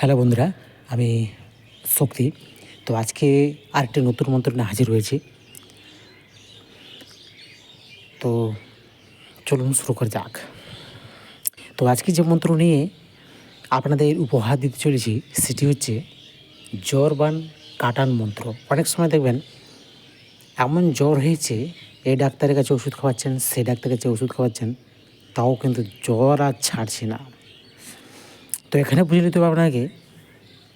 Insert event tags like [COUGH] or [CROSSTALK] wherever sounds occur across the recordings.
Hello বন্ধুরা, আমি শক্তি। তো আজকে আরেকটি নতুন মন্ত্র নিয়ে হাজির হয়েছি। তো চলুন শুরু করা যাক। তো আজকে যে মন্ত্র নিয়ে আপনাদের উপহার দিতে চলেছি, সেটি হচ্ছে জ্বর বান কাটান মন্ত্র। অনেক সময় দেখবেন, এমন জ্বর হয়েছে, এই ডাক্তারের কাছে ওষুধ খাওয়াচ্ছেন, সেই ডাক্তারের কাছে ওষুধ খাওয়াচ্ছেন, তাও কিন্তু জ্বর আর ছাড়ছে না। তো এখানে বুঝে নিতে হবে আপনাকে,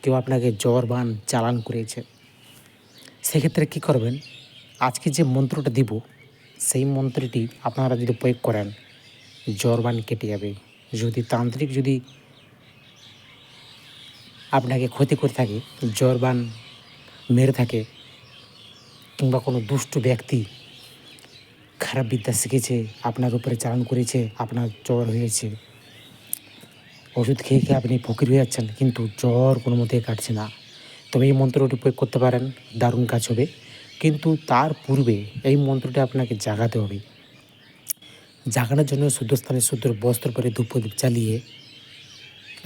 কেউ আপনাকে জ্বর, বান, চালান করেছে সেক্ষেত্রে কী করবেন? আজকে যে মন্ত্রটা দিব, সেই মন্ত্রটি আপনারা যদি প্রয়োগ করেন, জ্বর, বান কেটে যাবে। যদি তান্ত্রিক যদি আপনাকে ক্ষতি করে থাকে, জ্বর, বান মেরে থাকে, কিংবা কোনো দুষ্ট ব্যক্তি খারাপ বিদ্যা শিখেছে, আপনার উপরে চালান করেছে, আপনার জ্বর হয়েছে ওষুধ খেয়ে খেয়ে আপনি ফকির হয়ে যাচ্ছেন, কিন্তু জ্বর কোনো মতেই কাটছে না। তবে এই মন্ত্রটি প্রয়োগ করতে পারেন, দারুণ কাজ হবে। কিন্তু তার পূর্বে এই মন্ত্রটি আপনাকে জাগাতে হবে। জাগানোর জন্য শুদ্ধ স্থানে শুদ্ধ বস্ত্র পরে ধূপদীপ চালিয়ে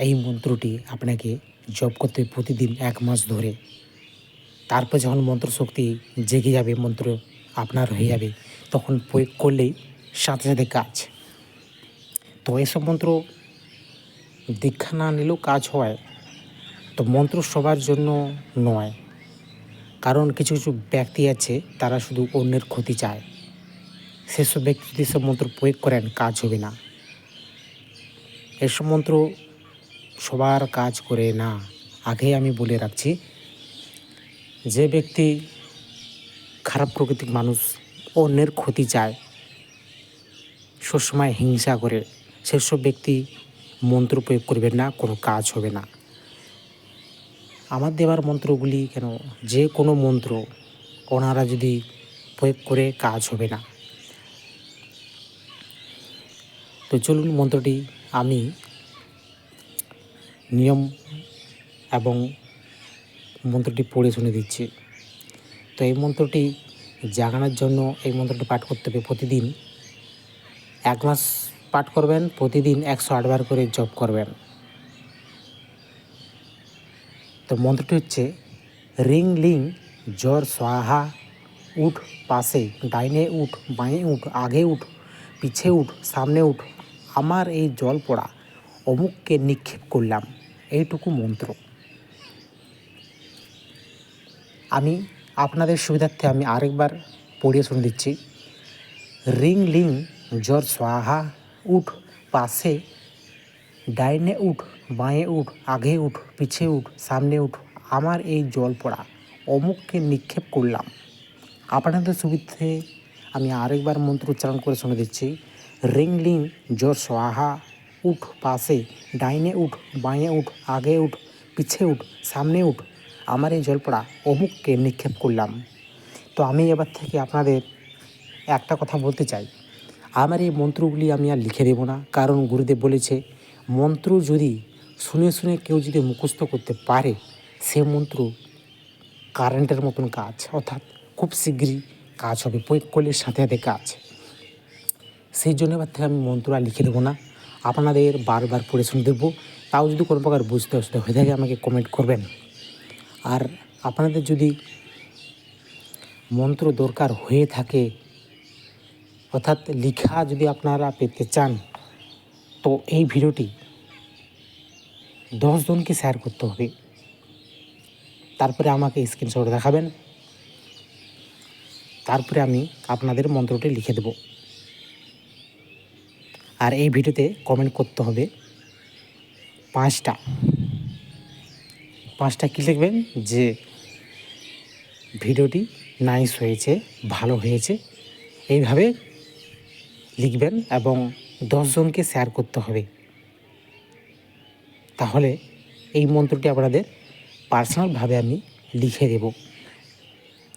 এই মন্ত্রটি আপনাকে জপ করতে প্রতিদিন এক মাস ধরে। তারপর যখন মন্ত্র শক্তি জেগে যাবে, মন্ত্র আপনার হয়ে যাবে, তখন প্রয়োগ করলেই সাথে সাথে কাজ। তো এসব মন্ত্র দীক্ষা না নিলেও কাজ হয়, তো মন্ত্র সবার জন্য নয়। কারণ কিছু কিছু ব্যক্তি আছে, তারা শুধু অন্যের ক্ষতি চায়। সেসব ব্যক্তি যদি সব মন্ত্র প্রয়োগ করেন, কাজ হবে না। এসব মন্ত্র সবার কাজ করে না। আগেই আমি বলে রাখছি, যে ব্যক্তি খারাপ প্রকৃতির মানুষ, অন্যের ক্ষতি চায়, সবসময় হিংসা করে, সেসব ব্যক্তি মন্ত্র প্রয়োগ করবেন না, কোনো কাজ হবে না। আমার দেওয়ার মন্ত্রগুলি কেন? যে কোনো মন্ত্র ওনারা যদি প্রয়োগ করে কাজ হবে না। তো চলুন মন্ত্রটি আমি নিয়ম এবং মন্ত্রটি পড়ে শুনে দিচ্ছি। তো এই মন্ত্রটি জাগানোর জন্য এই মন্ত্রটি পাঠ করতে হবে প্রতিদিন। এক মাস পাঠ করবেন, প্রতিদিন একশো আটবার করে জপ করবেন। তো মন্ত্রটি হচ্ছে, রিং লিং, জ্বর সোহা উঠ পাশে, ডাইনে উঠ, বাঁয়ে উঠ, আগে উঠ, পিছে উঠ, সামনে উঠ, আমার এই জল পড়া, অমুককে নিক্ষেপ করলাম। এইটুকু মন্ত্র। আমি আপনাদের সুবিধার্থে আমি আরেকবার পড়িয়ে শুনে দিচ্ছি, রিং লিং, জ্বর সোহা উঠ, পাশে। ডাইনে উঠ, বাঁয়ে উঠ, আগে উঠ, পিছে উঠ, সামনে উঠ, আমার এই জল পড়া। অমুককে নিক্ষেপ করলাম। আপনাদের সুবিধে আমি আরেকবার মন্ত্র উচ্চারণ করে শুনে দিচ্ছি। রিং লিং জ্বর সোহা উঠ, পাশে। ডাইনে উঠ, বাঁয়ে উঠ, আগে উঠ, পিছে উঠ, সামনে উঠ, আমার এই জল পড়া। অমুককে নিক্ষেপ করলাম। তো আমি এবার থেকে আপনাদের একটা কথা বলতে চাই। আমার এই মন্ত্রগুলি আমি আর লিখে দেবো না। কারণ গুরুদেব বলেছে, মন্ত্র যদি শুনে শুনে কেউ যদি মুখস্থ করতে পারে, সে মন্ত্র কারেন্টের মতন কাজ, অর্থাৎ খুব শীঘ্রই কাজ হবে প্রয়োগ করলে সাথে সাথে কাজ। সেই জন্য এবার থেকে আমি মন্ত্র আর লিখে দেবো না। আপনাদের বারবার পড়ে শুনে দেবো তাও যদি কোনো প্রকার বুঝতে অসুবিধা হয়ে থাকে, আমাকে কমেন্ট করবেন। আর আপনাদের যদি মন্ত্র দরকার হয়ে থাকে অর্থাৎ লেখা যদি আপনারা পেতে চান, তো এই ভিডিওটি দশজনকে শেয়ার করতে হবে। তারপরে আমাকে স্ক্রিনশট দেখাবেন। তারপরে আমি আপনাদের মন্ত্রটি লিখে দেব। আর এই ভিডিওতে কমেন্ট করতে হবে পাঁচটা। পাঁচটা কী লিখবেন? যে ভিডিওটি নাইস হয়েছে, ভালো হয়েছে। এইভাবে লিখবেন এবং দশজনকে শেয়ার করতে হবে। তাহলে এই মন্ত্রটি আপনাদের পার্সোনালভাবে আমি লিখে দেব।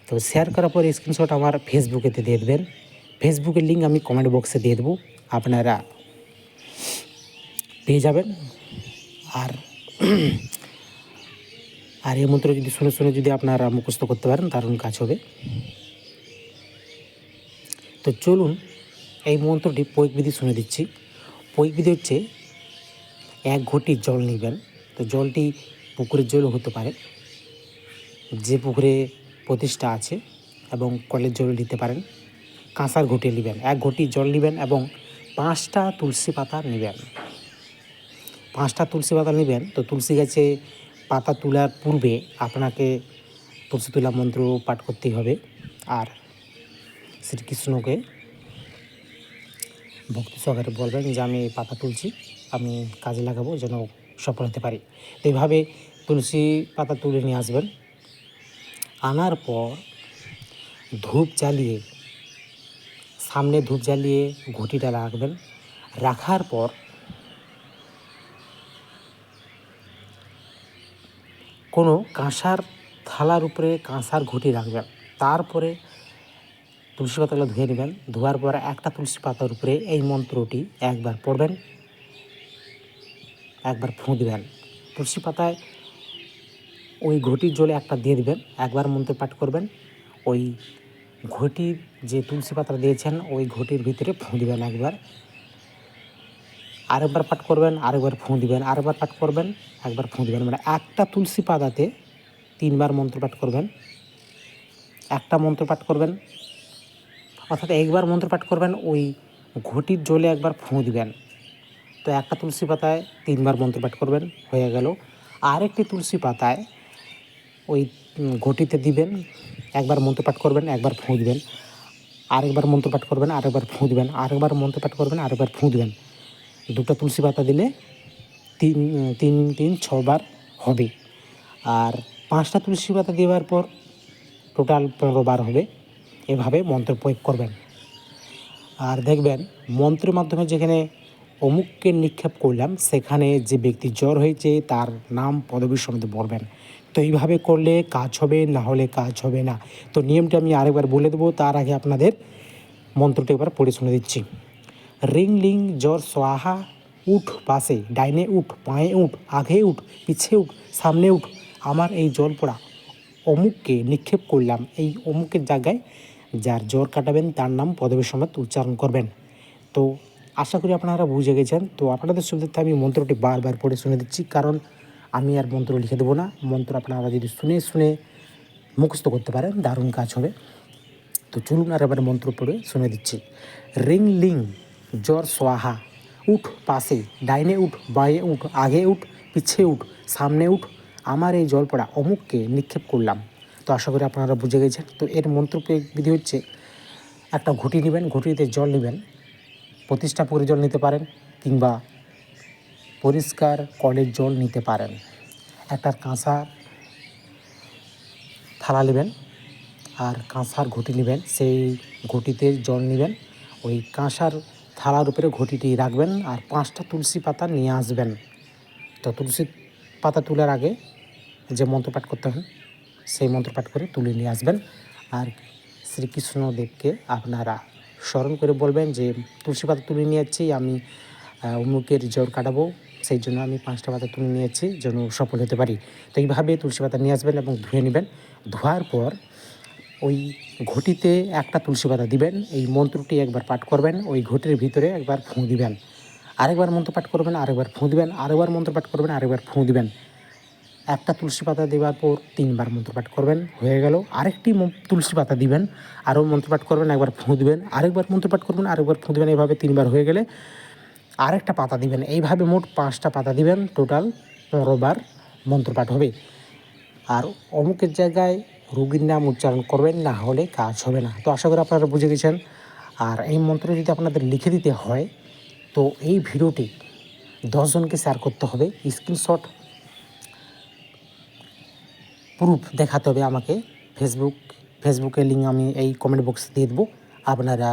তো শেয়ার করার পরে স্ক্রিনশট আমার ফেসবুকেতে দিয়ে দেবেন। ফেসবুকের লিঙ্ক আমি কমেন্ট বক্সে দিয়ে দেবো। আপনারা পেয়ে যাবেন। আর [CLEARS THROAT] আর এই মন্ত্র যদি শুনে শুনে যদি আপনারা মুখস্থ করতে পারেন, দারুণ কাজ হবে। তো চলুন এই মন্ত্রটি প্রয়োগ বিধি শুনে দিচ্ছি। প্রয়োগ বিধি হচ্ছে, এক ঘটি জল নেবেন। তো জলটি পুকুরের জলও হতে পারে। যে পুকুরে প্রতিষ্ঠা আছে এবং কলের জল নিতে পারেন। কাঁসার ঘটি নেবেন, এক ঘটি জল নেবেন এবং পাঁচটা তুলসী পাতা নেবেন। পাঁচটা তুলসী পাতা নেবেন, তো তুলসী গাছে পাতা তোলার পূর্বে আপনাকে তুলসী তোলা মন্ত্র পাঠ করতেই হবে। আর শ্রীকৃষ্ণকে ভক্তি সহকারে বলবেন যে আমি এই পাতা তুলছি, আমি কাজে লাগাবো যেন সফল হতে পারি। তো এইভাবে তুলসী পাতা তুলে নিয়ে আসবেন। আনার পর ধূপ জ্বালিয়ে, সামনে ধূপ জ্বালিয়ে ঘটিটা রাখবেন। রাখার পর কোনো কাঁসার থালার উপরে কাঁসার ঘটি রাখবেন। তারপরে তুলসী পাতাগুলো ধুয়ে নেবেন। ধোয়ার পর একটা তুলসী পাতার উপরে এই মন্ত্রটি একবার পড়বেন। একবার ফুঁ দিবেন। তুলসী পাতায় ওই ঘটির জলে একটা দিয়ে দেবেন। একবার মন্ত্র পাঠ করবেন। ওই ঘটির যে তুলসী পাতা দিয়েছেন, ওই ঘটির ভিতরে ফুঁ দেবেন একবার। আরেকবার পাঠ করবেন, আরেকবার ফুঁ দিবেন, আরেকবার পাঠ করবেন, একবার ফুঁ দিবেন। মানে একটা তুলসী পাতাতে তিনবার মন্ত্র পাঠ করবেন। একটা মন্ত্র পাঠ করবেন। অর্থাৎ একবার মন্ত্র পাঠ করবেন, ওই ঘটির জলে একবার ফুঁ দিবেন তো একটা তুলসী পাতায় তিনবার মন্ত্র পাঠ করবেন, হয়ে গেল। আরেকটি তুলসী পাতায় ওই ঘটিতে দিবেন, একবার মন্ত্র পাঠ করবেন, একবার ফুঁ দিবেন আরেকবার মন্ত্র পাঠ করবেন, আরেকবার ফুঁ দিবেন আরেকবার মন্ত্র পাঠ করবেন, আরেকবার ফুঁ দিবেন দুটো তুলসী পাতা দিলে তিন তিন তিন, ছবার হবে। আর পাঁচটা তুলসী পাতা দেওয়ার পর টোটাল পনেরো বার হবে। এভাবে মন্ত্র প্রয়োগ করবেন। আর দেখবেন, মন্ত্রের মাধ্যমে যেখানে অমুককে নিক্ষেপ করলাম, সেখানে যে ব্যক্তি জ্বর হয়েছে, তার নাম পদবীর সমেত বলবেন। তো এইভাবে করলে কাজ হবে, না হলে কাজ হবে না। তো নিয়মটি আমি আরেকবার বলে দেবো, তার আগে আপনাদের মন্ত্রটি একবার পড়ে শুনে দিচ্ছি। রিং লিং জ্বর সোয়াহা উঠ পাশে, ডাইনে উঠ, পায়ে উঠ, আগে উঠ, পিছে উঠ, সামনে উঠ, আমার এই জল পড়া। অমুককে নিক্ষেপ করলাম, এই অমুকের জায়গায় যার জ্বর কাটাবেন, তার নাম পদবী সমেত উচ্চারণ করবেন। তো আশা করি আপনারা বুঝে গেছেন। তো আপনাদের সুবিধার্থে আমি মন্ত্রটি বারবার পড়ে শুনে দিচ্ছি, কারণ আমি আর মন্ত্র লিখে দেবো না। মন্ত্র আপনারা যদি শুনে শুনে মুখস্থ করতে পারেন, দারুণ কাজ হবে। তো চলুন আর এবার মন্ত্র পড়ে শুনে দিচ্ছি। রিং লিং, জ্বর সোয়াহা, উঠ পাশে, ডাইনে উঠ, বাঁয়ে উঠ, আগে উঠ, পিছে উঠ, সামনে উঠ, আমার এই জল পড়া, অমুককে নিক্ষেপ করলাম। তো আশা করি আপনারা বুঝে গেছেন। তো এর মন্ত্র বিধি হচ্ছে, একটা ঘটি নেবেন, ঘটিতে জল নেবেন, প্রতিষ্ঠা পুকুরের জল নিতে পারেন কিংবা পরিষ্কার কলের জল নিতে পারেন। একটা কাঁসা থালা নেবেন আর কাঁসার ঘটি নেবেন, সেই ঘটিতে জল নেবেন, ওই কাঁসার থালার উপরে ঘটিটি রাখবেন আর পাঁচটা তুলসী পাতা নিয়ে আসবেন। তো তুলসী পাতা তোলার আগে যে মন্ত্র পাঠ করতে হয় সেই মন্ত্র পাঠ করে তুলে নিয়ে আসবেন। আর শ্রীকৃষ্ণদেবকে আপনারা স্মরণ করে বলবেন যে, তুলসী পাতা তুলে নিয়ে যাচ্ছি আমি অমুকের জ্বর কাটাবো, সেই জন্য আমি পাঁচটা পাতা তুলে নিয়েছি যেন সফল হতে পারি। তো এইভাবে তুলসী পাতা নিয়ে আসবেন এবং ধুয়ে নেবেন। ধোয়ার পর ওই ঘটিতে একটা তুলসী পাতা দিবেন, এই মন্ত্রটি একবার পাঠ করবেন, ওই ঘটির ভিতরে একবার ফুঁ দিবেন। আরেকবার মন্ত্র পাঠ করবেন, আরেকবার ফুঁ দিবেন, আরেকবার মন্ত্র পাঠ করবেন, আরেকবার ফুঁ দিবেন। একটা তুলসী পাতা দেওয়ার পর তিনবার মন্ত্রপাঠ করবেন, হয়ে গেল। আরেকটি তুলসী পাতা দিবেন, আরও মন্ত্রপাঠ করবেন, একবার ফুঁ দিবেন। আরেকবার মন্ত্রপাঠ করবেন, আরেকবার ফুঁ দিবেন এইভাবে তিনবার হয়ে গেলে আরেকটা পাতা দিবেন। এইভাবে মোট পাঁচটা পাতা দিবেন, টোটাল পনেরো বার মন্ত্রপাঠ হবে। আর অমুকের জায়গায় রোগীর নাম উচ্চারণ করবেন, না হলে কাজ হবে না। তো আশা করি আপনারা বুঝে গেছেন। আর এই মন্ত্র যদি আপনাদের লিখে দিতে হয়, তো এই ভিডিওটি দশজনকে শেয়ার করতে হবে। স্ক্রিনশট প্রুফ দেখাতে হবে আমাকে। ফেসবুক ফেসবুকের লিঙ্ক আমি এই কমেন্ট বক্সে দিয়ে দেবো। আপনারা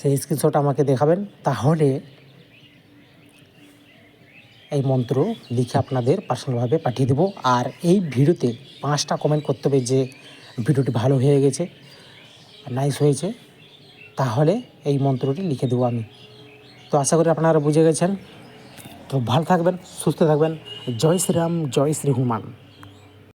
সেই স্ক্রিনশট আমাকে দেখাবেন। তাহলে এই মন্ত্র লিখে আপনাদের পার্সোনালভাবে পাঠিয়ে দেবো। আর এই ভিডিওতে পাঁচটা কমেন্ট করতে হবে যে ভিডিওটি ভালো হয়ে গেছে নাইস হয়েছে। তাহলে এই মন্ত্রটি লিখে দেবো আমি। তো আশা করি আপনারা বুঝে গেছেন। তো ভালো থাকবেন, সুস্থ থাকবেন। জয় শ্রীরাম, জয় শ্রী হনুমান।